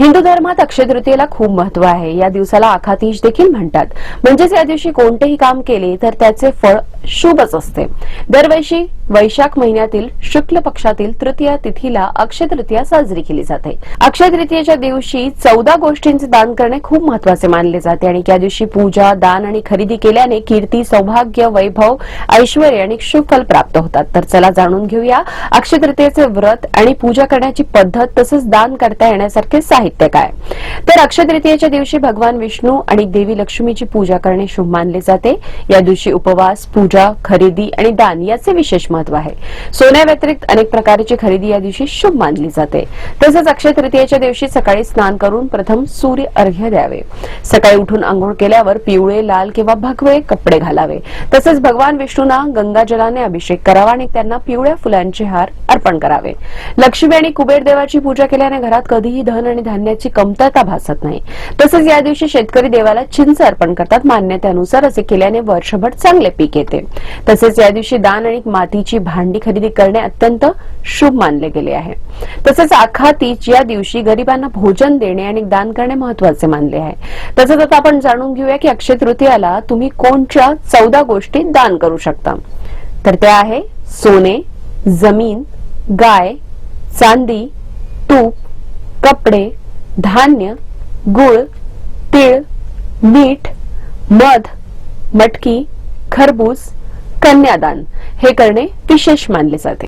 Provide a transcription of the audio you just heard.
हिंदू धर्मात अक्षय तृतीयेला खूप महत्त्व आहे. या दिवसाला आखातीश देखील म्हणतात. म्हणजेच या दिवशी कोणतेही काम केले तर त्याचे फळ शुभच असते. दरवर्षी वैशाख महिन्यातील शुक्ल पक्षातील तृतीया तिथीला अक्षय तृतीया साजरी केली जाते. अक्षय तृतीयेच्या दिवशी चौदा गोष्टींचे दान करणे खूप महत्त्वाचे मानले जाते आणि त्या दिवशी पूजा दान आणि खरेदी केल्याने कीर्ती सौभाग्य वैभव ऐश्वर आणि शुभ प्राप्त होतात. तर चला जाणून घेऊया अक्षय तृतीयेचे व्रत आणि पूजा करण्याची पद्धत तसंच दान करता येण्यासारखे साहित्य काय? तर अक्षय तृतीयेच्या दिवशी भगवान विष्णू आणि देवी लक्ष्मीची पूजा करणे शुभ मानले जाते. या दिवशी उपवास पूजा खरेदी आणि दान याचे विशेष महत्त्व आहे. सोन्या व्यतिरिक्त अनेक प्रकारची खरेदी या दिवशी शुभ मानली जाते. तसंच अक्षय तृतीयेच्या दिवशी सकाळी स्नान करून प्रथम सूर्य अर्घ्य द्यावे. सकाळी उठून आंघोळ केल्यावर पिवळे लाल किंवा भगवे कपडे घालावे. तसेच भगवान विष्णूंना गंगाजलाने अभिषेक करावा आणि त्यांना पिवळ्या फुलांचे हार अर्पण करावे. लक्ष्मी आणि कुबेर देवाची पूजा केल्याने घरात कधीही धन आणि धान्याची कमतरता भासत नाही. तसेच या दिवशी शेतकरी देवाला चिंच अर्पण करतात. मान्यतेनुसार असे केल्याने वर्षभर चांगले पीक येते. तसेच या दिवशी दान आणि मातीची भांडी खरेदी करणे अत्यंत शुभ मानले गेले आहे. तसेच आखातीच या दिवशी गरिबांना भोजन देणे आणि दान करणे महत्त्वाचे मानले आहे. तसंच आता आपण जाणून घेऊया की अक्षय तृतीयाला तुम्ही कोणत्या चौदा गोष्टी दान करू शकता? तर त्या आहे सोने जमीन गाय चांदी तूप कपडे धान्य गुळ तीळ मीठ मध मटकी खरबूज कन्यादान. हे करणे विशेष मानले जाते.